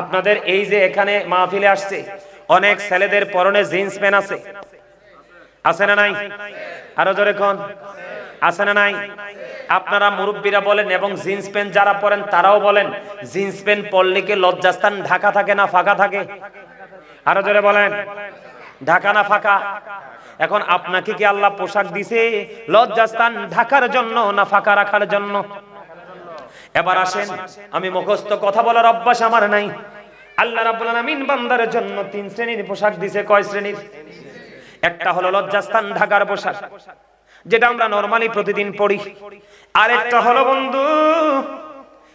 আপনাদের এই যে এখানে মাহফিলে আসছে, অনেক ছেলেদের পরনে জিন্স প্যান্ট আছে। আছে না নাই? আরও জোরে কোন? আছে না নাই? আপনারা মুরব্বীরা বলেন এবং জিন্স প্যান্ট যারা পরেন তারাও বলেন, জিন্স প্যান্ট পরলে কি লজ্জাস্থান ঢাকা থাকে না ফাঁকা থাকে? আরও জোরে বলেন, ঢাকা না ফাঁকা? এখন আপনাকে কি আল্লাহ পোশাক দিছে? লজ্জাস্থান ঢাকার জন্য না ফাঁকা রাখার জন্য? এবার আসেন, আমি মুখস্থ কথা বলার অভ্যাস আমার নাই। আল্লাহ রাব্বুল আলামিন বান্দার জন্য তিন শ্রেণির পোশাক দিছে। কয় শ্রেণির? একটা হলো লজ্জাস্থান, ঢাকার পোশাক, যেটা আমরা নরমালি প্রতিদিন পড়ি আরেকটা হলো বন্ধু,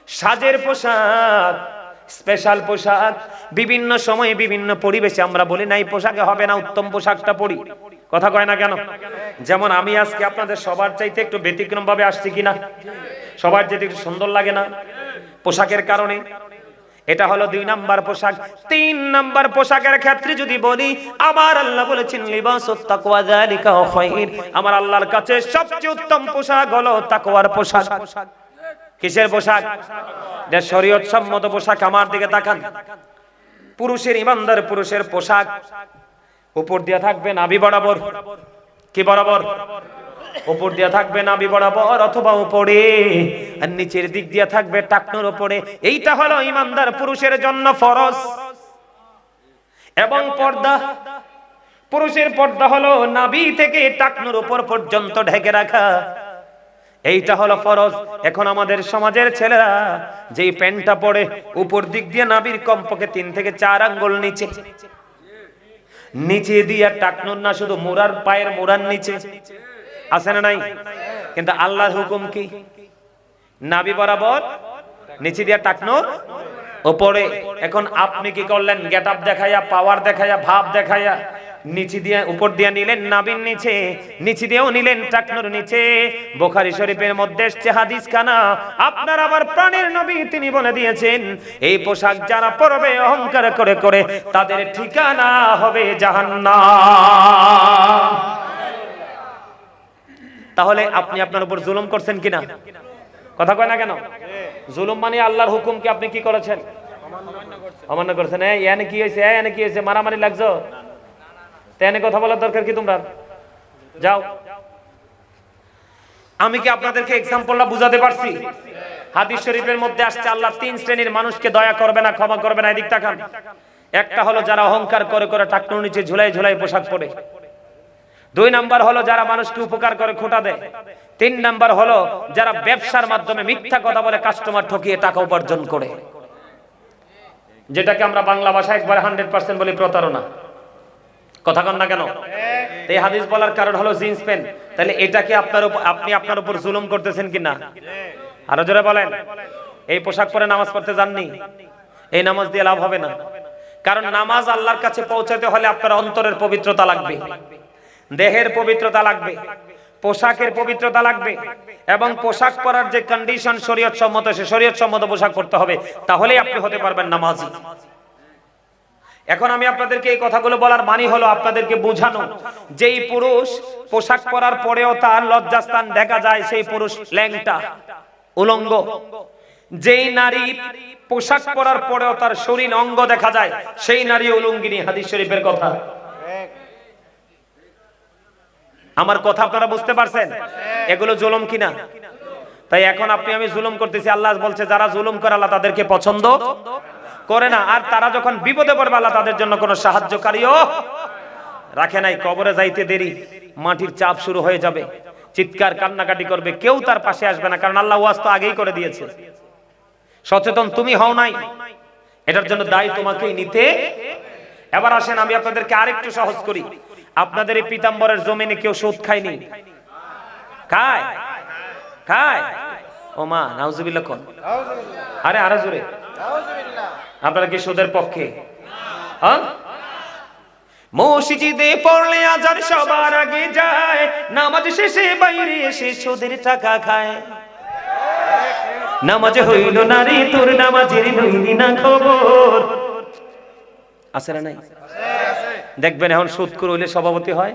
সাজের পোশাক, স্পেশাল পোশাক। বিভিন্ন সময়ে বিভিন্ন পরিবেশে আমরা বলি না এই পোশাকে হবে না, উত্তম পোশাকটা পরি। কথা কয় না কেন? যেমন আমি আজকে আপনাদের সবার চাইতে একটু ব্যতিক্রম ভাবে আসছি কিনা? সবার যেতে সুন্দর লাগে না। পোশাকের কারণে। এটা হলো দুই নাম্বার পোশাক। তিন নাম্বার পোশাকের ক্ষেত্রে যদি বলি, আমার আল্লাহ বলেছেন আমার আল্লাহর কাছে সবচেয়ে উত্তম পোশাক হলো তাকওয়ার পোশাক। কিসের পোশাক? যে শরীয়ত সম্মত পোশাক, আমার দিকে তাকান। পুরুষের ইমানদার পুরুষের পোশাক। উপর দিয়ে থাকবে নাভি বরাবর। কি বরাবর? উপর দিয়ে থাকবে নাভি বরাবর অথবা উপরে। আর নিচের দিক দিয়ে থাকবে টাকনোর উপরে। এইটা হলো ইমানদার পুরুষের জন্য ফরজ। এবং পর্দা। পুরুষের পর্দা হলো নাভি থেকে টাকনোর উপর পর্যন্ত ঢেকে রাখা। এইটা হলো ফরজ। এখন আমাদের সমাজের ছেলেরা যেই প্যান্টটা পরে উপর দিক দিয়ে নাবির কমপক্ষে তিন থেকে চার আঙ্গুল নিচে। নিচে দিয়ে টাকনুন না, শুধু মোরার পায়ের মোরার নিচে। আছে না নাই? কিন্তু আল্লাহর হুকুম কি? নাবি বরাবর, নিচে দিয়ে টাকনো, ওপরে। এখন আপনি কি করলেন? গেট আপ দেখাইয়া পাওয়ার দেখাইয়া, ভাব দেখাইয়া, নিচে দিয়ে, উপর দিয়ে নিলেন নাবির নিচে নিচে দিয়েও নিলেন টাকনোর নিচে। বোখারি শরীফের মধ্যে এসছে হাদিস খানা আপনার আবার প্রাণের নবী তিনি বলে দিয়েছেন, এই পোশাক যারা পরবে অহংকার করে করে, তাদের ঠিকানা হবে জাহান্নাম। তাহলে আপনি আপনার উপর জুলুম করছেন কিনা? কথা কয় না কেন? জুলুম মানে আল্লাহর হুকুম কি আপনি কি করেছেন? অমান্য করছেন। এনে কি হয়েছে? এনে কি হয়েছে? মারামারি লাগছো? তো এনে কথা বলার দরকার কি তোমরা যাও। আমি কি আপনাদেরকে এক্সাম্পলটা বুঝাতে পারছি? হাদিস শরীফের মধ্যে আসছে, আল্লাহ তিন শ্রেণির মানুষকে দয়া করবে না, ক্ষমা করবে না। এদিক তাকান। একটা হলো যারা অহংকার করে করে টাকনুর নিচে ঝুলাই ঝুলাই পোশাক পরে। দুই নাম্বার হলো যারা মানুষকে উপকার করে খোটা দেয়। তিন নাম্বার হলো যারা ব্যবসার মাধ্যমে মিথ্যা কথা বলে কাস্টমার ঠকিয়ে টাকা উপার্জন করে। যেটাকে আমরা বাংলা ভাষায় একবার হান্ড্রেড পার্সেন্ট বলি প্রতারণা। কথা কন না কেন? এই হাদিস বলার কারণ হলো জিন্স প্যান্ট। তাহলে এটাকে আপনার আপনি আপনার উপর জুলুম করতেছেন কিনা আরও জোরে বলেন। এই পোশাক পরে নামাজ পড়তে যাননি? এই নামাজ দিয়ে লাভ হবে না। কারণ নামাজ আল্লাহর কাছে পৌঁছাতে হলে আপনার অন্তরের পবিত্রতা লাগবে। দেহের পবিত্রতা লাগবে, পোশাকের পবিত্রতা লাগবে এবং পোশাক পরার যে কন্ডিশন শরীয়ত সম্মত, সে শরীয়ত সম্মত পোশাক পরতে হবে, তাহলেই আপনি হতে পারবেন নামাজি। এখন আমি আপনাদেরকে এই কথাগুলো বলার মানি হলো আপনাদেরকে বোঝানো, যেই পুরুষ পোশাক পরার পরেও তার লজ্জাস্থান দেখা যায়, সেই পুরুষ ল্যাংটা, উলঙ্গ। যেই নারী পোশাক পরার পরেও তার শরীর অঙ্গ দেখা যায়, সেই নারী উলঙ্গিনী, হাদিস শরীফের কথা। আমার কথা আপনারা বুঝতে পারছেন? এগুলো জুলুম কিনা? তাই এখন আপনি আমি জুলুম করতেছি, আল্লাহ বলছে, যারা জুলুম করে আল্লাহ তাদেরকে পছন্দ করে না। আর তারা যখন বিপদে পড়বে, আল্লাহ তাদের জন্য কোনো সাহায্যকারীও রাখে নাই। কবরে যাইতে দেরি, মাটির চাপ শুরু হয়ে যাবে। চিৎকার, কান্নাকাটি করবে, কেউ তার পাশে আসবে না, কারণ আল্লাহ ওয়াজ তো আগেই করে দিয়েছে। সচেতন, তুমি হও নাই। এটার জন্য দায় তোমাকেই নিতে। এবার আসেন, আমি আপনাদেরকে আরেকটু সহজ করি। আপনাদের এই পিতাম্বরের জমিনে কেউ সুদ খায়নি? খায়? আপনারা কি সুদের পক্ষে? হ্যাঁ? মসজিদে পড়লে আজার সবার আগে যায়, নামাজ শেষে বাইরে এসে সুদের টাকা খায়। নামাজ হইল না রে তোর নামাজের লইলি না খবর। আছে না নাই? দেখবেন এখন সুদ করে হইলে সভাপতি হয়,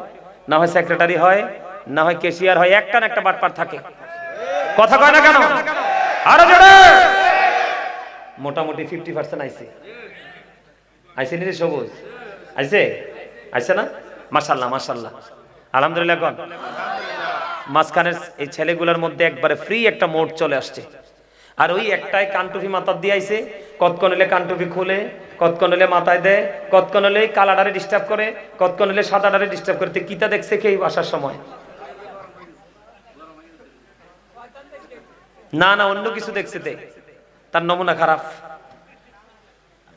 না হয় সেক্রেটারি হয়, না হয় কেশিয়ার হয় একটা না একটা বাটপার থাকে। কথা কয় না কেন? আরও জোরে! মোটামুটি ফিফটি পার্সেন্ট আইছে। আইছে নি সবুজ? আইছে? আইছে না? মাশাল্লাহ মাশাল্লাহ আলহামদুলিল্লাহ কোন? মাঝখানের এই ছেলেগুলোর মধ্যে একবারে ফ্রি একটা মোড চলে আসছে। আর ওই একটাই কানটুফি মাথার দিয়ে আইছে, কতক্ষণ হলে কানটুফি খুলে কতক্ষণ হলে মাথায় দেয় কতক্ষণ হলে কালাডারে ডিস্টার্ব করে কতক্ষণ হলে সাদাডারে ডিস্টার্ব করে কিতা দেখছে কে আসার সময়? না না, অন্য কিছু দেখছে তে, তার নমুনা খারাপ।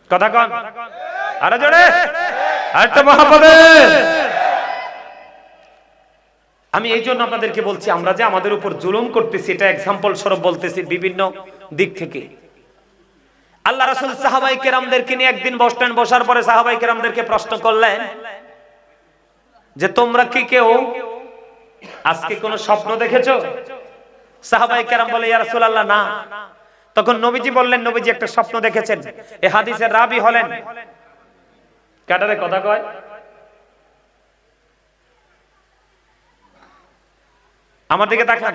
কথা কন। আরে জোরে! আরেকটা মহাপদে! আমি এই জন্য আপনাদেরকে বলছি, আমরা যে আমাদের উপর জুলুম করতেছি, এটা এক্সাম্পল স্বরূপ বলতেছি বিভিন্ন দিক থেকে। আল্লাহ রাসুল সাহাবাই কেরামদেরকে নিয়ে একদিন বসলেন বসার পরে সাহাবাই কেরামদেরকে প্রশ্ন করলেন যে, তোমরা কি কেউ আজকে কোন স্বপ্ন দেখেছ? সাহাবাই কেরাম বলে, ইয়া রাসূলুল্লাহ, না। তখন নবীজি বললেন, নবীজি একটা স্বপ্ন দেখেছেন। এ হাদিসের রাবি হলেন। কাটারে কথা কয়। আমার দিকে তাকান।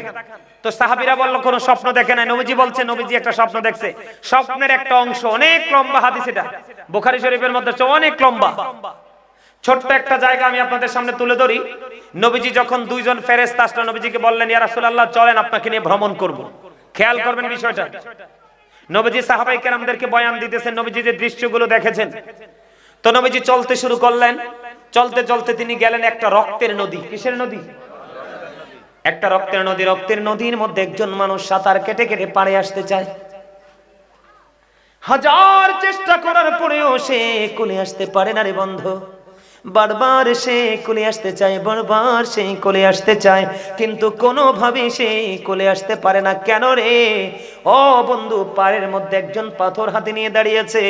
তো সাহাবিরা বলল কোন স্বপ্ন দেখে নাই। নবীজি বলছে, নবীজি একটা স্বপ্ন দেখছে। স্বপ্নের একটা অংশ অনেক লম্বা হাদিস এটা। বুখারী শরীফের মধ্যে অনেক লম্বা। ছোট্ট একটা জায়গা আমি আপনাদের সামনে তুলে ধরি। নবীজি যখন দুইজন ফেরেশতা আসলো, নবীজিকে বললেন, ইয়া রাসূলুল্লাহ, চলেন, আপনাকে নিয়ে ভ্রমণ করব। খেয়াল করবেন বিষয়টা। নবীজি সাহাবাই কেরামদেরকে বয়ান দিতেছেন, নবীজি যে দৃশ্যগুলো দেখেছেন। তো নবীজি চলতে শুরু করলেন। চলতে চলতে তিনি গেলেন একটা রক্তের নদী। কিসের নদী? একটা রক্তের নদী, রক্তের নদীর মধ্যে একজন মানুষ সাঁতার কেটে কেটে পাড়ে আসতে চায়। হাজার চেষ্টা করার পরেও সে কোলে আসতে পারে না রে বন্ধু। বারবার সে কোলে আসতে চায়, বারবার সে কোলে আসতে চায়। কিন্তু কোনোভাবে সে কোলে আসতে পারে না। কেন রে? ও বন্ধু, পাড়ের মধ্যে একজন পাথর হাতে নিয়ে দাঁড়িয়েছে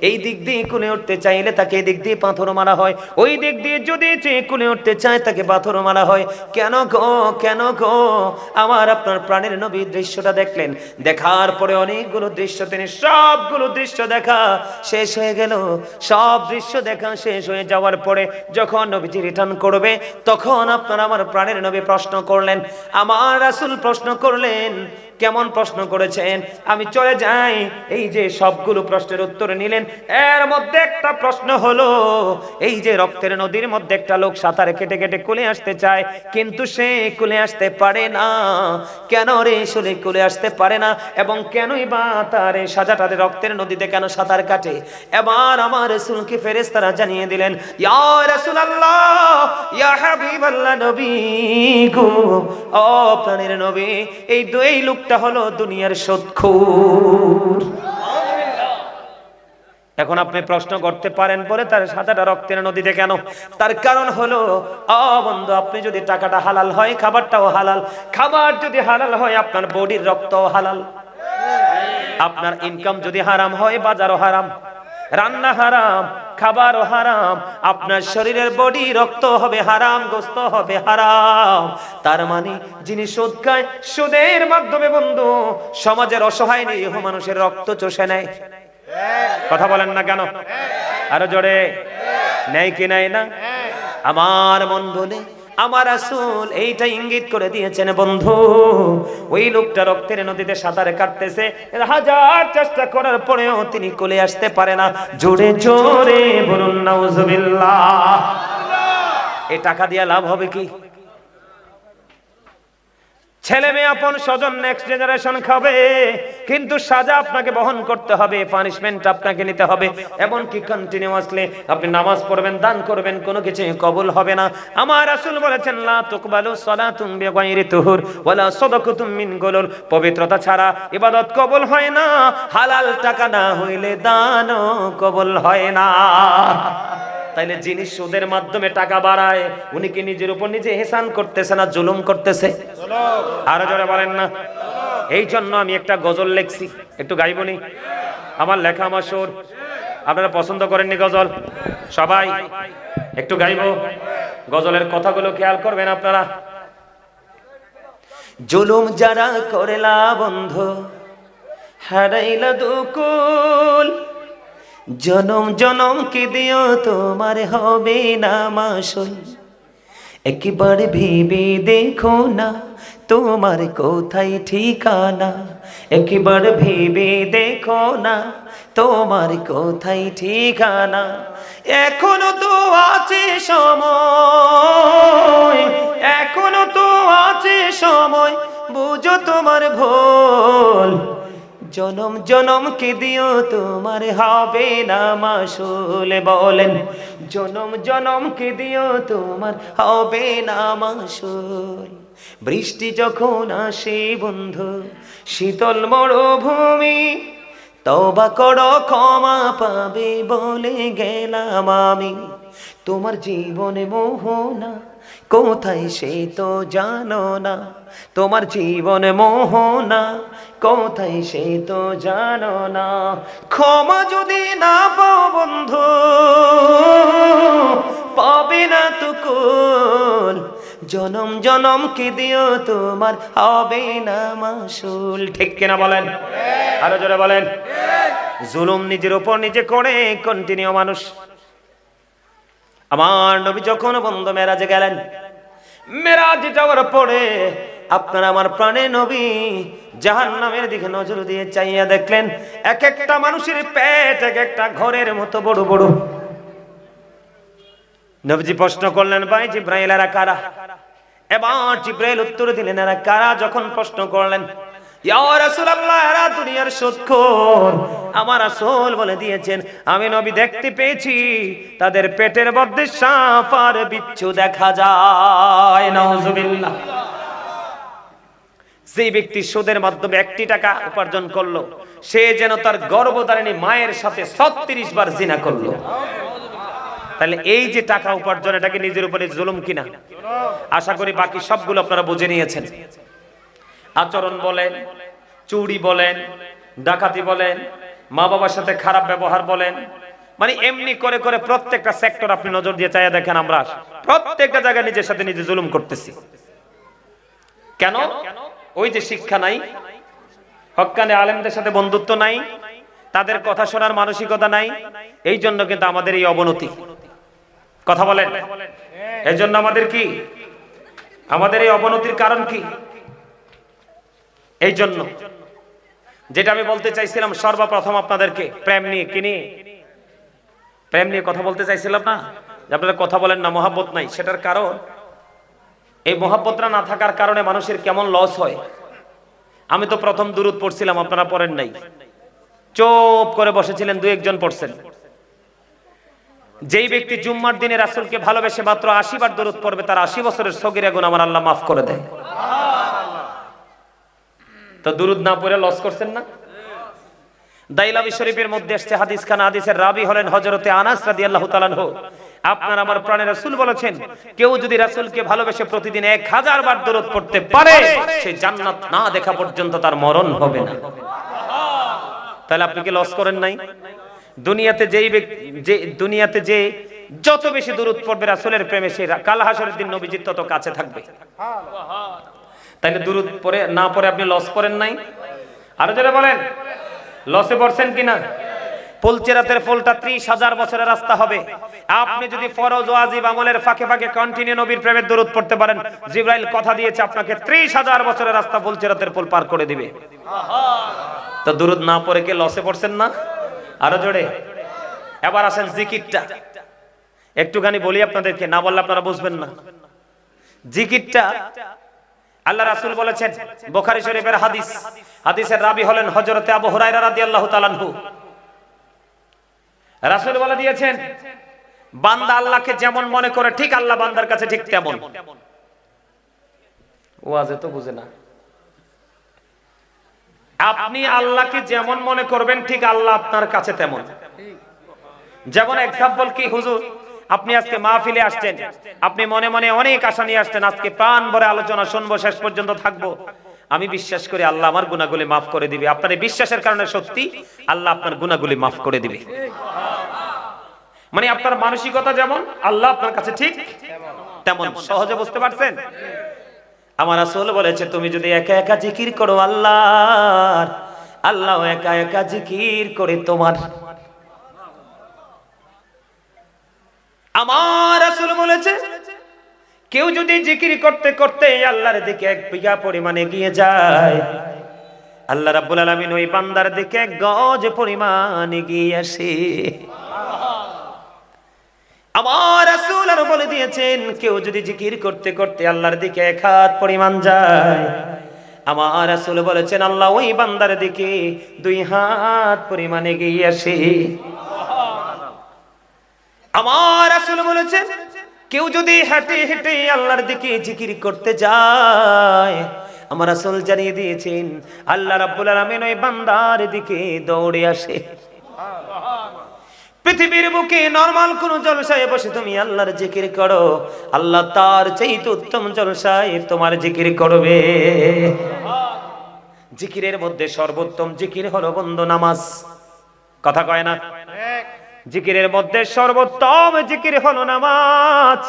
এই দিক দিয়ে কোলে উঠতে চাইলে তাকে এই দিক দিয়ে পাথর মারা হয়। ওই দিক দিয়ে যদি সে কোলে উঠতে চায়, তাকে পাথর মারা হয়। কেন গো? কেন গো? আমার আপনার প্রাণের নবী দৃশ্যটা দেখলেন। দেখার পরে অনেকগুলো দৃশ্য, তিনি সবগুলো দৃশ্য দেখা শেষ হয়ে গেল। সব দৃশ্য দেখা শেষ হয়ে যাওয়ার পরে যখন নবীজি রিটার্ন করবে, তখন আপনারা আমার প্রাণের নবী প্রশ্ন করলেন, আমার রাসুল প্রশ্ন করলেন কেমন প্রশ্ন করেছেন? আমি চলে যাই। এই যে সবগুলো প্রশ্নের উত্তর নিলেন। এর মধ্যে একটা প্রশ্ন হলো, এই যে রক্তের নদীর মধ্যে একটা লোক সাঁতারে কেটে কেটে কুলে আসতে চায়, কিন্তু সে কুলে আসতে পারে না। কেন রে শুলে কুলে আসতে পারে না? এবং কেনই বা তার এই সাজাটারে রক্তের নদীতে কেন সাঁতার কাটে? এবার আমার রসুলকে ফেরেশতারা জানিয়ে দিলেন, ইয়া রাসূলুল্লাহ, ইয়া নবী গো, ও নবী, এই দুই লোকটা হলো দুনিয়ার সৎখুর। এখন আপনি প্রশ্ন করতে পারেন বলে তার সাদাটা রক্তের নদীতে কেন? তার কারণ হলো বন্ধু, আপনি যদি টাকাটা হালাল হয়, খাবারটাও হালাল। খাবার যদি হালাল হয়, আপনার বডির রক্তও হালাল। আপনার ইনকাম যদি হারাম হয়, বাজারও হারাম। রান্না হারাম। খাবারও হারাম। আপনার শরীরের বডি রক্ত হবে হারাম, গোস্ত হবে হারাম। তার মানে যিনি সুদ খায়, সুদের মাধ্যমে বন্ধু, সমাজের অসহায় নেই নিরীহ মানুষের রক্ত চষে নেয়। কথা বলেন না কেন? আরও জোরে। নেয় কি নেয় না? আমার মন বলে আমার আসল এইটা ইঙ্গিত করে দিয়েছেন, বন্ধু, ওই লোকটা রক্তের নদীতে সাঁতারে কাটতেছে হাজার চেষ্টা করার পরেও তিনি কোলে আসতে পারে না। জোরে জোরে বলুন, নাউজুবিল্লাহ। এ টাকা দিয়ে লাভ হবে কি? ছেলে মেয়ে আপন স্বজন নেক্সট জেনারেশন খাবে, কিন্তু সাজা আপনাকে বহন করতে হবে পানিশমেন্ট আপনাকে নিতে হবে। এমন কি কন্টিনিউয়াসলি আপনি নামাজ পড়বেন, দান করবেন, কোনো কিছু কবুল হবে না। আমার রাসূল বলেছেন, লা তুকবালু সালাতুম বিগাইরি তুহুর, ওয়ালা সাদাকাতুম মিন গুলুল। পবিত্রতা ছাড়া ইবাদত কবুল হয় না, হালাল টাকা না হইলে দানও কবুল হয় না। তাইলে যিনি সুদের মাধ্যমে টাকা বাড়ায়, উনি কি নিজের উপর নিজে হেসান করতেছে না জুলুম করতেছে? আরও জোরে বলেন না। এই জন্য আমি একটা গজল লেখছি। একটু গাইবনি আমার লেখা আমার সুর আপনারা পছন্দ করেননি গজল? সবাই একটু গাইব। গজলের কথাগুলো খেয়াল করবেন আপনারা। জুলুম যারা করেলা বন্ধ, হারাইলা দুকুল। জনম জনম কি দিও তোমার হবে না মাসুল? একবার ভেবে দেখো না তোমার কোথায় ঠিকানা। একবার ভেবে দেখো না তোমার কোথায় ঠিকানা। এখনও তো আছে সময়, এখনও তো আছে সময়, বুঝো তোমার ভুল। জনম জনম কে দিও তোমার? হবে না মাসুল বলেন। জনম জনম কে দিও তোমার? হবে না মাসুল। বৃষ্টি যখন আসে বন্ধু, শীতল মরুভূমি তবা করো, ক্ষমা পাবে বলে গেলাম আমি। তোমার জীবনে মোহনা কোথায় সে তো জানো না? তোমার জীবনে মোহনা কোথায় সে তো জানো না? ক্ষমা যদি না পাও বন্ধু পাবে না তো কুল জনম জনম কে দিও তোমার হবে না মাসুল। ঠিক কিনা বলেন? আরও জোরে বলেন। জুলুম নিজের উপর নিজে করে কন্টিনিউ মানুষ। আমার নবী যখন বন্ধ মেরাজে গেলেন, মেরাজে যাওয়ার পরে আপনার আমার প্রাণে নবী জাহান নামের দিকে নজর দিয়ে চাইয়া দেখলেন, এক একটা মানুষের পেট, এক একটা ঘরের মতো বড় বড়। নবীজি প্রশ্ন করলেন, ভাই জিব্রাইল, এরা কারা? এবার জিব্রাইল উত্তর দিলেন, এরা কারা? যখন প্রশ্ন করলেন দুনিয়ার সুদখোর আমার রাসূল বলে দিয়েছেন, আমি নবী দেখতে পেয়েছি, তাদের পেটের মধ্যে সাপ বিচ্ছু দেখা যায়। সেই ব্যক্তি সুদের মাধ্যমে একটি টাকা উপার্জন করল, সে যেন তার গর্ভধারিণী মায়ের সাথে ছত্রিশ বার জিনা করল। তাহলে এই যে টাকা উপার্জন, এটাকে নিজের উপরে জুলুম কিনা? আশা করি বাকি সবগুলো আপনারা বুঝে নিয়েছেন। আচরণ বলেন চুরি বলেন ডাকাতি বলেন মা বাবার সাথে খারাপ ব্যবহার বলেন। মানে এমনি করে করে প্রত্যেকটা সেক্টর আপনি নজর দিয়ে চাইয়া দেখেন আমরা প্রত্যেকটা জায়গায় নিজের সাথে নিজে জুলুম করতেছি। কেন? ওই যে শিক্ষা নাই হকানে আলেমদের সাথে বন্ধুত্ব নাই তাদের কথা শোনার মানসিকতা নাই এই জন্য কিন্তু আমাদের এই অবনতি। কথা বলেন। এই জন্য আমাদের কি? আমাদের এই অবনতির কারণ কি? এই জন্য যেটা আমি বলতে চাইছিলাম সর্বপ্রথম আপনাদেরকে, প্রেম নিয়ে কি নিয়ে? প্রেম নিয়ে কথা বলতে চাইছিলাম না? আপনারা কথা বলেন না, মহাব্বত নাই, সেটার কারণ? এই মহাব্বতটা না থাকার কারণে মানুষের কেমন লস হয়? আমি তো প্রথম দূরত পড়ছিলাম, আপনারা পড়েন নাই। চোপ করে বসেছিলেন দুই একজন পড়ছেন। যেই ব্যক্তি জুম্মার দিনে রাসুলকে ভালোবেসে মাত্র আশি বার দূরত পড়বে, তার আশি বছরের সগির গুণ আমার আল্লাহ মাফ করে দেয়। তো দুরুদ না পড়ে লস করছেন না? দাইলাবি শরীফের মধ্যে এসছে হাদিস খান, হাদিসের রাবি হলেন হজরতে আনাস রাদিয়াল্লাহু তাআলা আপনার আমার প্রাণের রাসূল বলেছেন, কেউ যদি রাসূলকে ভালোবেসে প্রতিদিন এক হাজার বার দরুদ পড়তে পারে, সে জান্নাত না দেখা পর্যন্ত তার মরণ হবে না। তাহলে আপনি কি লস করেন নাই? দুনিয়াতে যেই যে দুনিয়াতে যে যত বেশি দূরত পড়বে রাসূলের প্রেমে, সে কাল হাসরের দিন নবীজির তত কাছে থাকবে। তাহলে দূরত পরে না পরে আপনি লস করেন নাই। আরও যারা বলেন লসে পড়ছেন কিনা? ফুলচেরাতের ফুলটা ত্রিশ হাজার বছরের রাস্তা হবে। আপনি যদি ফরজ ওয়াজিব আমলের ফাঁকে ফাঁকে কন্টিনিউ নবীর প্রেমের দূরত পড়তে পারেন, জিব্রাইল কথা দিয়েছে আপনাকে, ত্রিশ হাজার বছরের রাস্তা ফুলচেরাতের ফুল পার করে দিবে। তো দূরত না পড়ে কে লসে পড়ছেন না? আরও জোরে। এবার আসেন জিকিরটা। একটুখানি বলি আপনাদেরকে, না বললে আপনারা বুঝবেন না। জিকিরটা আল্লাহ রাসূল বলেছেন, বোখারি শরীফের হাদিস। হাদিসের রাবি হলেন হযরতে আবু হুরায়রা রাদিয়াল্লাহু তাআলা আনহু। রাসূল বলে দিয়েছেন, বান্দা আল্লাহকে যেমন মনে করে, ঠিক আল্লাহ বান্দার কাছে ঠিক তেমন। ওয়াজে তো বুঝে না। আপনি আল্লাহকে যেমন মনে করবেন, ঠিক আল্লাহ আপনার কাছে তেমন। যেমন এক্সাম্পল কি, হুজুর? আপনি আজকে মাহফিলে আসছেন। আপনি মনে মনে অনেক আশা নিয়ে আসছেন। আজকে প্রাণ ভরে আলোচনা শুনব, শেষ পর্যন্ত থাকব। আমি বিশ্বাস করি আল্লাহ আমার গুণাগুলি মাফ করে দিবে। আপনার এই বিশ্বাসের কারণে সত্যি আল্লাহ আপনার গুণাগুলি মাফ করে দিবে। মানে আপনার মানসিকতা যেমন, আল্লাহ আপনার কাছে ঠিক তেমন। সহজে বুঝতে পারছেন? আমার আসল বলেছে, তুমি যদি একা একা জিকির করো আল্লাহ আল্লাহ একা একা জিকির করে তোমার আমার আসল বলেছে, কেউ যদি জিকির করতে করতে আল্লাহর দিকে এক বিঘা পরিমাণে গিয়ে যায়, আল্লাহ রাব্বুল আলামিন ওই বান্দার দিকে গজ পরিমাণ এগিয়ে আসে। আমার রাসূল আর বলে দিয়েছেন, কেউ যদি জিকির করতে করতে আল্লাহর দিকে এক হাত পরিমাণ যায়, আমার রাসূল বলেছেন, আল্লাহ ওই বান্দার দিকে দুই হাত পরিমাণ এগিয়ে আসে। আমার আসলে বলেছেন কেউ যদি হেঁটে হেঁটে আল্লাহর দিকে জিকির করতে যায়, আমার আসল জানিয়ে দিয়েছেন, আল্লাহ রাব্বুল আলামিন ওই বান্দার দিকে দৌড়ে আসে। পৃথিবীর বুকে নরমাল কোন জলসায় বসে তুমি আল্লাহর জিকির করো, আল্লাহ তার চাইতে উত্তম জলসায় তোমার জিকির করবে। জিকিরের মধ্যে সর্বোত্তম জিকির হলো বন্ধু নামাজ। কথা কয় না? জিকিরের মধ্যে সর্বোত্তম জিকির হলো নামাজ।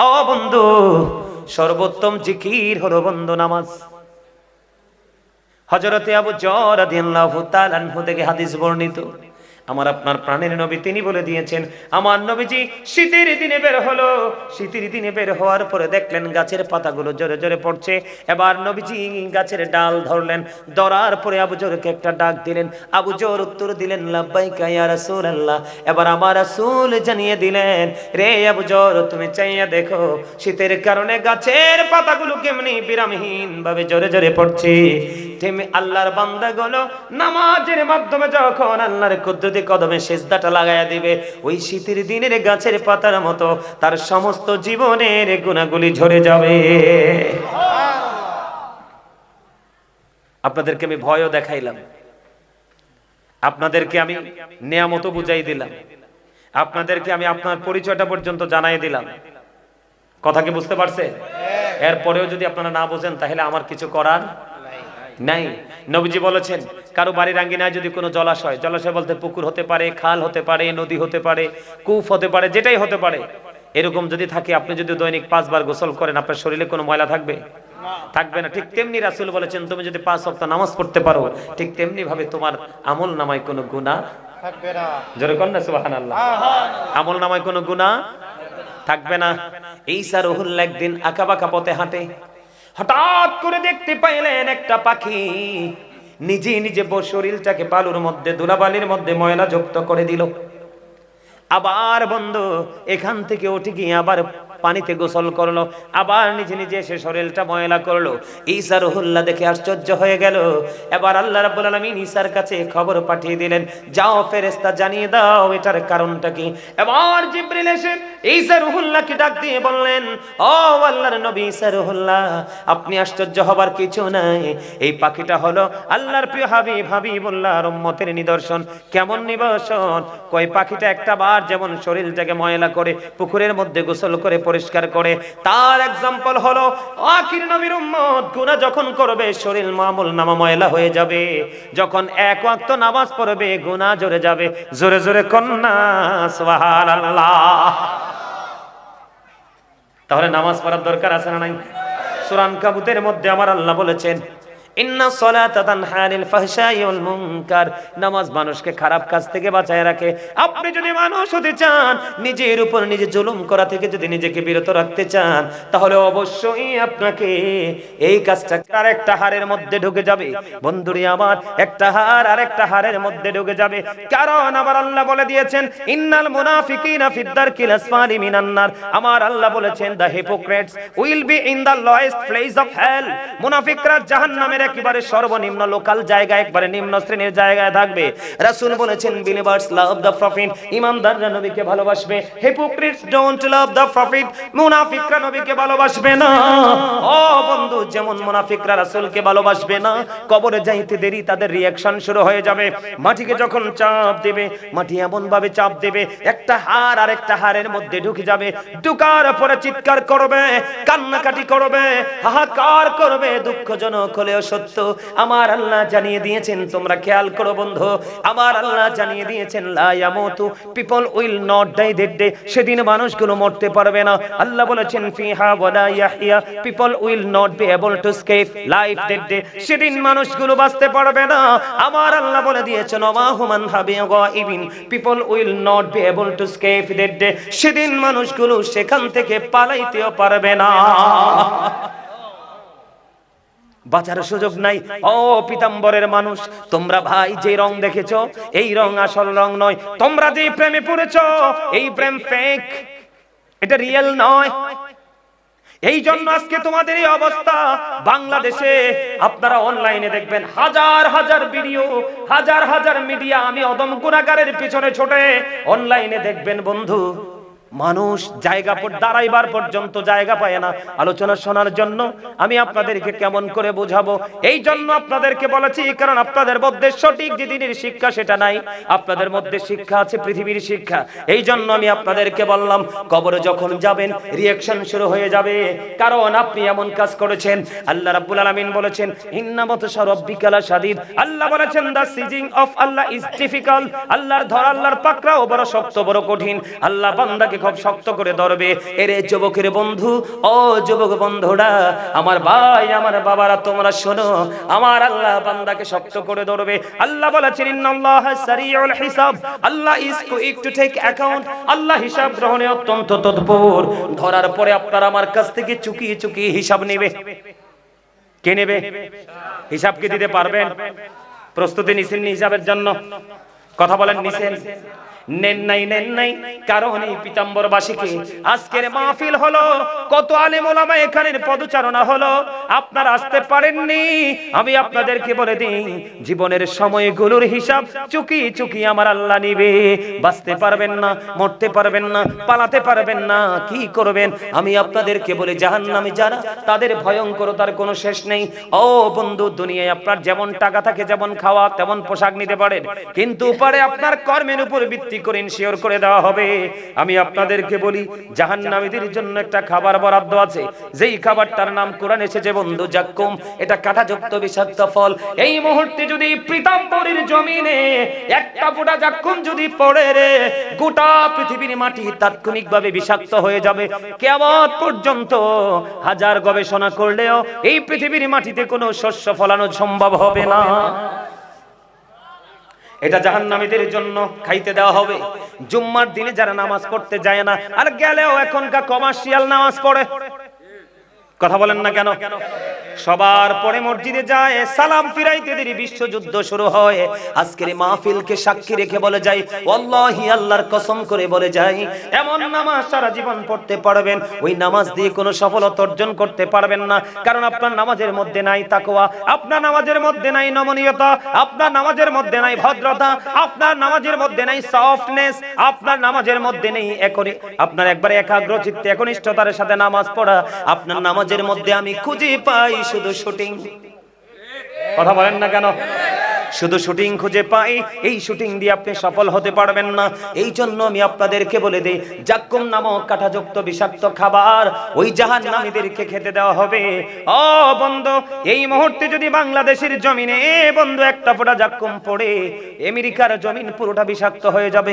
ও বন্ধু, সর্বোত্তম জিকির হলো বন্ধু নামাজ। হজরতে আবু জর রাদিয়াল্লাহু তাআলা থেকে হাদিস বর্ণিত। আমার আপনার প্রাণের নবী তিনি বলে দিয়েছেন, আমার নবীজি শীতের দিনে বের হলো। শীতের দিনে বের হওয়ার পরে দেখলেন গাছের পাতাগুলো জোরে জোরে পড়ছে। এবার নবীজি গাছের ডাল ধরলেন। ধরার পরে আবু জোরকে একটা ডাক দিলেন। আবু জোর উত্তর দিলেন এবার আমার রাসূল জানিয়ে দিলেন, রে আবু জোর, তুমি চাইয়া দেখো, শীতের কারণে গাছের পাতাগুলো কেমনি বিরামহীন ভাবে জোরে জোরে পড়ছে। তেমনি আল্লাহর বান্দাগুলো নামাজের মাধ্যমে যখন আল্লাহর কুদ্দুতি কদমে সেজদাটা লাগায়া দিবে, ওই শীতের দিনের গাছের পাতার মতো তার সমস্ত জীবনের গুণাগুলি ঝরে যাবে। আপনাদেরকে আমি ভয়ও দেখাইলাম। আপনাদেরকে আমি নেয়ামতো বুঝাই দিলাম। আপনাদেরকে আমি আপনার পরিচয়টা পর্যন্ত জানাই দিলাম। কথা কি বুঝতে পারছে এরপরেও যদি আপনারা না বোঝেন, তাহলে আমার কিছু করার নাই। নবীজি বলেছেন কারও বাড়ির আঙ্গিনায় যদি কোনো জলাশয় জলাশয় বলতে পুকুর হতে পারে খাল হতে পারে নদী হতে পারে কূপ হতে পারে যেটাই হতে পারে এরকম যদি থাকে আপনি যদি দৈনিক পাঁচবার গোসল করেন আপনার শরীরে কোনো ময়লা থাকবে? থাকবে না। ঠিক তেমনি রাসুল বলেছেন তুমি যদি পাঁচ সপ্তাহ নামাজ পড়তে পারো ঠিক তেমনি ভাবে তোমার আমল নামায় কোনো গুণা থাকবে না। জোরে কর না সুবাহান আল্লাহ আমল নামায় কোনো গুণা থাকবে না। এই রহুল একদিন আঁকা বাঁকা পথে হাঁটে। হঠাৎ করে দেখতে পাইলেন একটা পাখি। নিজে নিজে শরীরটাকে বালুর মধ্যে, ধুলাবালির মধ্যে ময়লা যুক্ত করে দিল। আবার বন্ধু, এখান থেকে উঠে গিয়ে আবার পানিতে গোসল করল, আবার নিজে নিজে এসে শরীরটা ময়লা করল। ঈসা রহুল্লাহ দেখে আশ্চর্য হয়ে গেল। এবার আল্লাহ রাব্বুল আলামিন ঈসার কাছে খবর পাঠিয়ে দিলেন, যাও ফেরেশতা, জানিয়ে দাও এটার কারণটা কি? এবার জিবরিল এসে ঈসা রহুল্লাহকে ডাক দিয়ে বললেন, ও আল্লাহর নবী ঈসা রহুল্লাহ আপনি আশ্চর্য হবার কিছু নাই। এই পাখিটা হলো আল্লাহর প্রিয় হাবিব, হাবিবুল্লাহর উম্মতের নিদর্শন। কেমন নিদর্শন? কই পাখিটা একটা বার যেমন শরীরটাকে ময়লা করে পুকুরের মধ্যে গোসল করে পরিষ্কার করে। তার এক্সাম্পল হলো, আখির নবীর উম্মত গুনাহ যখন করবে, শরীর মামুল নামা ময়লা হয়ে যাবে। যখন এক ওয়াক্ত নামাজ পড়বে, গুনাহ জোরে যাবে। জোরে জোরে কন্যা, সুবহানাল্লাহ। তাহলে নামাজ পড়ার দরকার আছে না নাই? সুরান কাবুতের মধ্যে আমার আল্লাহ বলেছেন নামাজ মানুষকে খারাপ কাজ থেকে বাঁচায় রাখে। আপনি যদি মানুষ হতে চান, নিজের উপর নিজে জুলুম করা থেকে যদি নিজেকে বিরত রাখতে চান, তাহলে অবশ্যই আপনাকে এই কাজটা আর একটা হারের মধ্যে ঢুকে যাবে। বন্ধুরি আমার, একটা হার আর একটা হারের মধ্যে ঢুকে যাবে। কারণ আমার আল্লাহ বলে দিয়েছেন, ইন্নাল মুনাফিকিনা ফিদ দারকিল আসফালি মিনান নার। আমার আল্লাহ বলেছেন the hypocrites will be in the lowest place of hell. মুনাফিকরা জাহান্নামের একেবারে সর্বনিম্ন লোকাল জায়গায় একবারে নিম্ন শ্রেণির জায়গায় থাকবে। রাসূল বলেছেন বিলিভার্স লাভ দা প্রফিট ইমানদাররা নবীকে ভালোবাসবে। Hypocrites don't love the prophet মুনাফিকরা নবীকে ভালোবাসবে না। ও বন্ধু, যেমন মুনাফিকরা রাসূলকে ভালোবাসবে না, কবরে যাইতে দেরি, তাদের রিঅ্যাকশন শুরু হয়ে যাবে। মাটিকে যখন চাপ দেবে, মাটি এমন ভাবে চাপ দেবে, একটা হার আর একটা হারের মধ্যে ঢুকে যাবে। ঢুকার পরে চিৎকার করবে, কান্নাকাটি করবে, হাহাকার করবে, দুঃখজনক হলেও সত্য। আমার আল্লাহ জানিয়ে দিয়েছেন, তোমরা খেয়াল করো বন্ধু। আমার আল্লাহ জানিয়ে দিয়েছেন, লা people will not die that day সেদিন মানুষগুলো মরতে পারবে না। আল্লাহ বলেছেন, ফিহা ওয়ালা ইয়াহইয়া people will not be able to escape life that day সেদিন মানুষগুলো বাঁচতে পারবে না। আমার আল্লাহ বলে দিয়েছেন ওমা হুমান হাবি গাইবিন people will not be able to escape that day সেদিন মানুষগুলো সেখান থেকে পালাইতেও পারবে না। বাঁচার সুযোগ নাই। ও পিতাম্বরের মানুষ, তোমরা ভাই যে রং দেখেছ, এই রং আসল রং নয়। তোমরা যে প্রেমে পড়েছো, এই প্রেম ফেক এটা রিয়েল নয়। এই জন্য আজকে তোমাদের এই অবস্থা। বাংলাদেশে আপনারা অনলাইনে দেখবেন, হাজার হাজার ভিডিও হাজার হাজার মিডিয়া আমি অদম গুণাগারের পিছনে ছোটে। অনলাইনে দেখবেন বন্ধু মানুষ জায়গা পর দাঁড়াইবার পর্যন্ত জায়গা পায় না। আলোচনা শোনার জন্য আমি আপনাদেরকে কেমন করে বোঝাবো? এই জন্য আপনাদেরকে বলেছি, কারণ আপনাদের মধ্যে সঠিক যে দিনের শিক্ষা, সেটা নাই। আপনাদের মধ্যে শিক্ষা আছে, পৃথিবীর শিক্ষা। এই জন্য আমি আপনাদেরকে বললাম, কবরে যখন যাবেন রিয়াকশন শুরু হয়ে যাবে। কারণ আপনি এমন কাজ করেছেন। আল্লাহ রাব্বুল আলামিন বলেছেন ইন্নামত সরব্বিকালা শাদীদ। আল্লাহ বলেছেন the seizing of Allah is difficult আল্লাহর ধর, আল্লাহর পাকড়াও বড় শক্ত, বড় কঠিন। আল্লাহ বান্দাকে খুব শক্ত করে ধরবে। এরে যুবকের বন্ধু, ও যুবক বন্ধুরা, আমার ভাই, আমার বাবারা, তোমরা শোনো, আমার আল্লাহ বান্দাকে শক্ত করে ধরবে। আল্লাহ বলেছেন, ইন্নাল্লাহ সারিউল হিসাব। Allah is quick to take account Allah হিসাব গ্রহণে অত্যন্ত তৎপর। ধরার পরে আপনারা আমার কাছ থেকে চুকি চুকি হিসাব নেবে। কে নেবে? হিসাব কি দিতে পারবেন? প্রস্তুতি নিছেন হিসাবের জন্য? কথা বলেন, নিছেন? নেন নাই নেন নাই কারণ এই পিতাম্বরবাসীকে। আজকের মাহফিল হলো, কত আলেম ওলামা এখানের পদচারণা হলো। আপনারা আসতে পারেননি, আমি আপনাদেরকে বলে দিই, জীবনের সময়গুলোর হিসাব চুকি চুকি আমার আল্লাহ নিবে। বাঁচতে পারবেন না, মরতে পারবেন না, পালাতে পারবেন না, কি করবেন? আমি আপনাদেরকে বলে, জাহান্নামে যারা, তাদের ভয়ঙ্করতার কোনো শেষ নেই। ও বন্ধু, দুনিয়ায় আপনার যেমন টাকা থাকে, যেমন খাওয়া, তেমন পোশাক নিতে পারেন। কিন্তু পরে আপনার কর্মের উপর ভিত্তি করে ইনশিওর করে দেওয়া হবে। আমি আপনাদেরকে বলি, জাহান্নামীদের জন্য একটা খাবার বরাদ্দ আছে। যেই খাবারটার নাম কোরআন এসেছে বন্ধু, জাক্কুম, এটা কাঁটাযুক্ত বিষাক্ত ফল। এই মুহূর্তে যদি পীতাম্বরের জমিনে একটা ফোঁটা জাক্কুম যদি পড়ে রে, গোটা পৃথিবীর মাটি তাৎক্ষণিকভাবে বিষাক্ত হয়ে যাবে। কেমন পর্যন্ত হাজার গবেষণা করলেও এই পৃথিবীর মাটিতে কোনো শস্য ফলানো সম্ভব হবে না। এটা জাহান্নামীদের জন্য খাইতে দেওয়া হবে। জুম্মার দিনে যারা নামাজ পড়তে যায় না, আর গেলেও এখনকার কমার্শিয়াল নামাজ পড়ে। কথা বলেন না কেন? সবার পরে মসজিদে যায়, সালাম ফিরাইতে দেরি, বিশ্বযুদ্ধ শুরু হয়। আজকের মাহফিলকে সাক্ষী রেখে বলে যাই, ওয়াল্লাহি আল্লাহর কসম করে বলে যাই, এমন নামাজ সারা জীবন পড়তে পারবেন, ওই নামাজ দিয়ে কোনো সফলতা অর্জন করতে পারবেন না। কারণ আপনার নামাজের মধ্যে নাই তাকওয়া, আপনার নামাজের মধ্যে নাই নমনীয়তা, আপনার নামাজের মধ্যে নাই ভদ্রতা, আপনার নামাজের মধ্যে নাই সফটনেস আপনার নামাজের মধ্যে নেই একরে, আপনার একবারে একাগ্র চিত্তে একনিষ্ঠতার সাথে নামাজ পড়া, আপনার নামাজের মধ্যে আমি খুঁজে পাই শুধু শুটিং। কথা বলেন না কেন? শুধু শুটিং খুঁজে পাই, এই শুটিং দিয়ে আপনি সফল হতে পারবেন না। এই জন্য আমি আপনাদেরকে বলে দিই, জাক্কুম নামক কাঁটাযুক্ত বিষাক্ত খাবার ওই জাহান নামীদেরকে খেতে দেওয়া হবে। ও বন্ধু, এই মুহূর্তে যদি বাংলাদেশের জমিনে বন্ধু, একটা ফোঁটা জাক্কুম পড়ে, আমেরিকার জমিন পুরোটা বিষাক্ত হয়ে যাবে।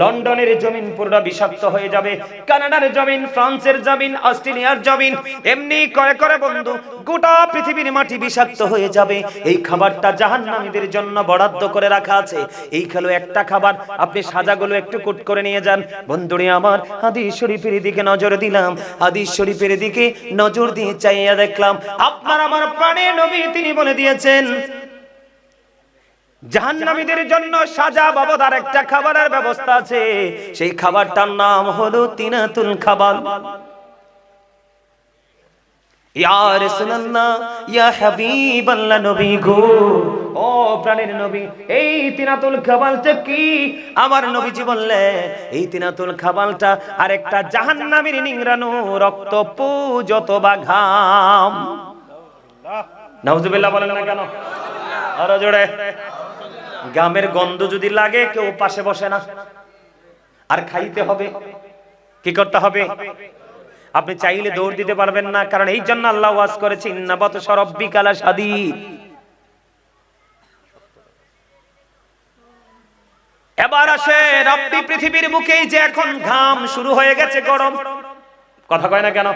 লন্ডনের জমিন পুরোটা বিষাক্ত হয়ে যাবে, কানাডার জমিন, ফ্রান্সের জমিন, অস্ট্রেলিয়ার জমিন, এমনি করে করে বন্ধু, গোটা পৃথিবীর মাটি বিষাক্ত হয়ে যাবে। এই খাবারটা জাহান্নামীদের জন্য বরাদ্দ করে রাখা আছে। এই খেলো একটা খাবার, আপনি সাজাগুলো একটু কুট করে নিয়ে যান। বন্ধুরে আমার, হাদিস শরীফের দিকে নজর দিলাম। হাদিস শরীফের দিকে নজর দিয়ে চাইয়া দেখলাম, আপনার আমার প্রাণের নবী তিনি বলে দিয়েছেন জাহান্নামীদের জন্য সাজা বাবদার একটা খাবারের ব্যবস্থা আছে। সেই খাবারটার নাম হলো তিনাতুল খাবার এই তিনাতুল খাবালটা কি? আমার নবীজি বললেন, এই তিনাতুল খাবালটা আরেকটা জাহান্নামীর নিংরানো রক্ত বা ঘাম বলেন না কেন? আরও জোরে। গামের গন্ধ যদি লাগে, কেউ পাশে বসে না। আর খাইতে হবে। কি করতে হবে? আপনি চাইলে দৌড় দিতে পারবেন না, কারণ এই জন্য আল্লাহ ওয়াজ করেছে ইন্নাবত সরব্বিকালা সাদি এবার আসে আপনি পৃথিবীর মুখেই যে এখন ঘাম শুরু হয়ে গেছে, গরম। কথা কয় না কেন?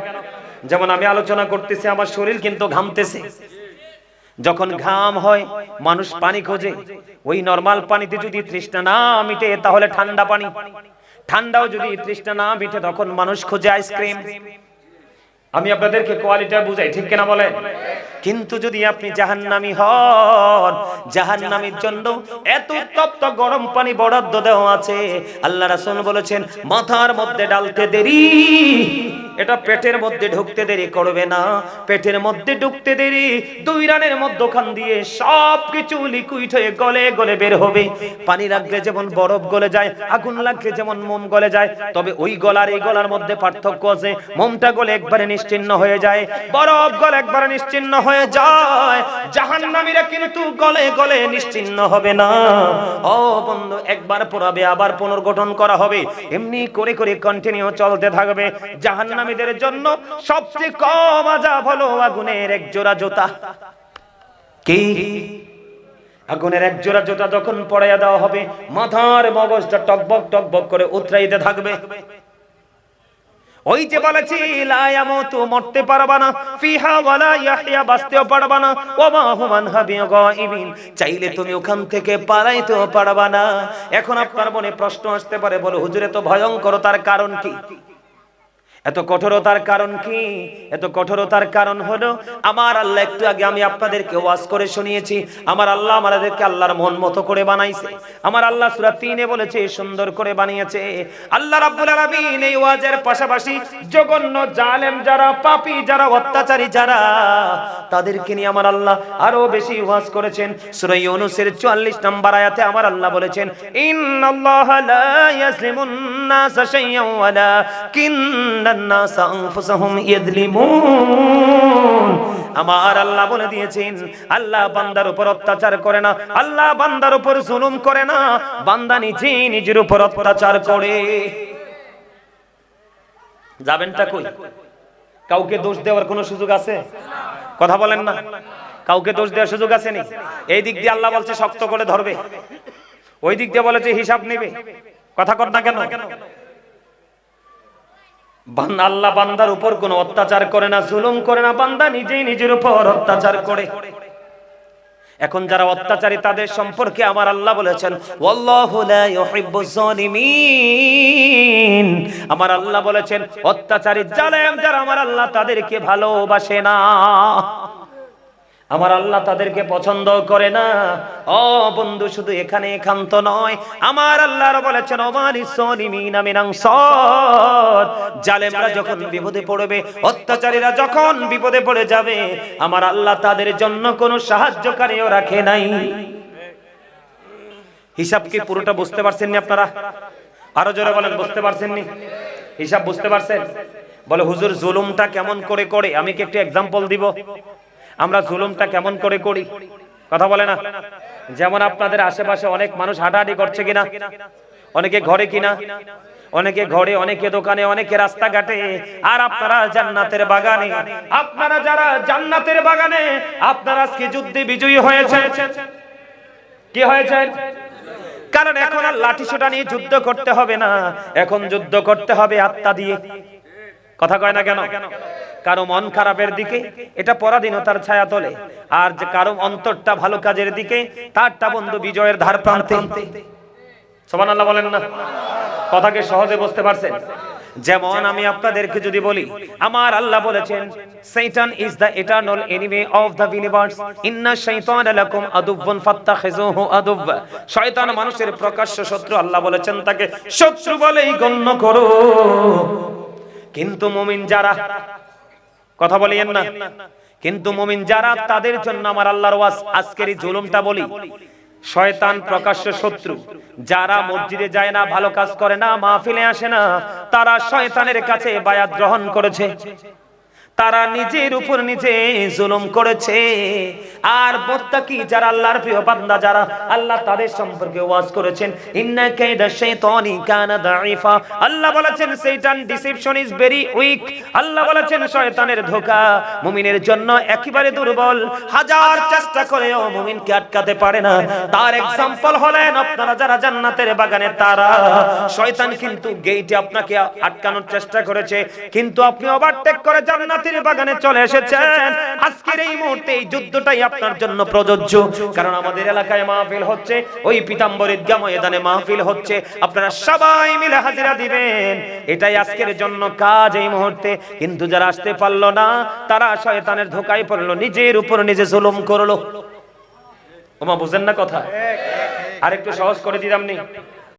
যেমন আমি আলোচনা করতেছি, আমার শরীর কিন্তু ঘামতেছে। যখন ঘাম হয়, মানুষ পানি খোঁজে। ওই নর্মাল পানিতে যদি তৃষ্ণা না মিটে, তাহলে ঠান্ডা পানি। ঠান্ডাও যদি তৃষ্ণা না মিটে, তখন মানুষ খোঁজে আইসক্রিম আমি আপনাদেরকে কোয়ালিটা বুঝাই, ঠিক কিনা বলেন? কিন্তু যদি আপনি জাহান্নামি হন, জাহান্নামীর জন্য এত তপ্ত গরম পানি বরাদ্দ দেওয়া আছে, আল্লাহ রাসূল বলেছেন, মাথার মধ্যে ডালতে দেরি, এটা পেটের মধ্যে ঢুকতে দেরি করবে না। পেটের মধ্যে ঢুকতে দেরি, দুই রানের মধ্যখান দিয়ে সব কিছু লিকুইড হয়ে গলে গলে বের হবে। পানি লাগলে যেমন বরফ গলে যায়, আগুন লাগলে যেমন মোম গলে যায়, তবে ওই গলার এই গলার মধ্যে পার্থক্য আছে। মোমটা গলে একবারে নিশ্চিন্ন হয়ে যায়। বরফ গলে একবারে নিশ্চিন্ন হয়ে যায়। জাহান্নামীরা কিন্তু গলে গলে নিশ্চিন্ন হবে না। ও বন্ধু, একবার পোড়াবে, আবার পুনর্গঠন করা হবে। এমনি করে করে কন্টিনিউ চলতে থাকবে। জাহান্নামীদের জন্য সবচেয়ে কম আজাব হলো আগুনের এক জোড়া জোতা। কি? আগুনের এক জোড়া জুতা যখন পড়াইয়া দেওয়া হবে, মাথার মগজটা টকবক টকবক করে উতরাইতে থাকবে। ওই যে বলেছি মরতে পারবা না। ফিহা বলা ইয়াহইয়া, বাঁচতেও পারবা না। ওমা হুমান হাবিয়া গায়বিন। চাইলে তুমি ওখান থেকে পালাইতেও পারবা না। এখন আপনার মনে প্রশ্ন আসতে পারে, বলো, হুজুরে, তো ভয়ঙ্কর, তার কারণ কি? এত কঠোরতার কারণ কি? এত কঠোরতার কারণ হলো, আমার আল্লাহ একটু আগে আমি আপনাদেরকে ওয়াজ করে শুনিয়েছি, আমার আল্লাহ আমাদেরকে আল্লাহর মন মতো করে বানাইছে। আমার আল্লাহ সূরা 3 এ বলেছে, সুন্দর করে বানিয়েছে। আল্লাহ রাব্বুল আলামিন এই ওয়াজের পাশাপাশি জঘন্য জালেম যারা, পাপী যারা, অত্যাচারী যারা, তাদেরকে নিয়ে আমার আল্লাহ আরও বেশি ওয়াজ করেছেন। সূরা ইউনূসের 44 নম্বর আয়াতে আমার আল্লাহ বলেছেন, ইন্নাল্লাহা লা ইয়াজলিমুন নাসা শাইয়্যান ওয়ালা কিন্না আমার আল্লাহ বলে দিয়েছেন, আল্লাহ বান্দার উপর অত্যাচার করে না, আল্লাহ বান্দার উপর জুলুম করে না, বান্দা নিজে নিজের উপর অত্যাচার করে। যাবেন তা কই? কাউকে দোষ দেওয়ার কোনো সুযোগ আছে? কথা বলেন না। কাউকে দোষ দেওয়ার সুযোগ আছে নি? এই দিক দিয়ে আল্লাহ বলছে শক্ত করে ধরবে। ওই দিক দিয়ে বলেছে হিসাব নেবে। কথা কর না কেন? আল্লাহ বান্দার উপর কোন অত্যাচার করে না, জুলুম করে না, বান্দা নিজেই নিজের উপর অত্যাচার করে। এখন যারা অত্যাচারী তাদের সম্পর্কে আমার আল্লাহ বলেছেন আমার আল্লাহ বলেছেন, অত্যাচারী জালেম যারা আমার আল্লাহ তাদেরকে ভালোবাসে না। আমার আল্লাহ তাদেরকে পছন্দ করে না। ও বন্ধু, শুধু এখানে একান্ত নয়, আমার আল্লাহর বলেছেন জালেমরা যখন বিপদে পড়বে, অত্যাচারীরা যখন বিপদে পড়ে যাবে, আমার আল্লাহ তাদের জন্য কোনো সাহায্যকারীও রাখে নাই। হিসাব কি পুরোটা বুঝতে পারছেন নি আপনারা? আরও জোরে বলেন, বুঝতে পারছেন নি হিসাব বুঝতে পারছেন? বলে, হুজুর, জুলুমটা কেমন করে করে? আমি কি একটু এক্সাম্পল দিব? আমরা জুলুমটা কেমন করে করি? কথা বলে না? যেমন আপনাদের আশেপাশে অনেক মানুষ হাঁটাহাঁটি করছে কিনা? অনেকে ঘরে কিনা? অনেকে ঘরে, অনেকে দোকানে, অনেকে রাস্তাঘাটে। আর আপনারা জান্নাতের বাগানে। আপনারা যারা জান্নাতের বাগানে, আপনারা আজকে যুদ্ধে বিজয়ী হয়েছে কি হয়েছে কারণ এখন আর লাঠি সোটা নিয়ে যুদ্ধ করতে হবে না। এখন যুদ্ধ করতে হবে আত্মা দিয়ে। কথা কয় না কেন? কারও মন খারাপের দিকে, এটা পরাধীনতার ছায়া তোলে। আর যে কারও অন্তরটা ভালো কাজের দিকে, তারটা বন্ধু বিজয়ের ধার প্রান্তে। সুবহানাল্লাহ বলেন না? কথাকে সহজে বুঝতে পারছেন? যেমন আমি আপনাদেরকে যদি বলি, আমার আল্লাহ বলেছেন শয়তান is the eternal enemy of the universe ইন্না শাইতানা লাকুম আদুওয়ান ফাত্তাখিজুহু আদুওয়া শয়তান মানুষের প্রকাশ্য শত্রু, আল্লাহ বলেছেন তাকে, শত্রু বলেই গণ্য করো। কিন্তু মুমিন যারা কথা বলিয়েন না। কিন্তু মুমিন যারা, তাদের জন্য আমার আল্লাহর ওয়াজ, আজকের এই জুলুমটা বলি। শয়তান প্রকাশ্য শত্রু। যারা মসজিদে যায় না, ভালো কাজ করে না, মাহফিলে আসে না, তারা শয়তানের কাছে বায়াত গ্রহণ করেছে। তারা নিজের উপর নিজে জুলুম করেছে আর মুত্তাকি যারা আল্লাহর প্রিয় বান্দা যারা আল্লাহ তাদের সম্পর্কে ওয়াজ করেছেন ইন্না কাইদা শাইতানি কানা দাঈফা আল্লাহ বলেছেন শয়তান deception is very weak Allah বলেছেন শয়তানের ধোঁকা মুমিনের জন্য একেবারে দুর্বল হাজার চেষ্টা করেও মুমিনকে আটকাতে পারে না তার एग्जांपल হলেন আপনারা যারা জান্নাতের বাগানে তারা শয়তান কিন্তু গেটে আপনাকে আটকানোর চেষ্টা করেছে কিন্তু আপনি ওভারটেক করে জান্নাত জান্নাতের বাগানে চলে এসেছেন। আজকের এই মুহূর্তে এই যুদ্ধটাই আপনার জন্য প্রযোজ্য। কারণ আমাদের এলাকায় মাহফিল হচ্ছে, ওই পিতাম্বর ঈদগাহ ময়দানে মাহফিল হচ্ছে। আপনারা সবাই মিলে হাজিরা দিবেন। এটাই আজকের জন্য কাজ এই মুহূর্তে। কিন্তু যারা আসতে পারল না, তারা শয়তানের ধোকায় পড়ল, নিজের উপর নিজে জুলুম করল। ওমা, বুঝেন না কথা? আর একটু সহজ করে দিলাম নি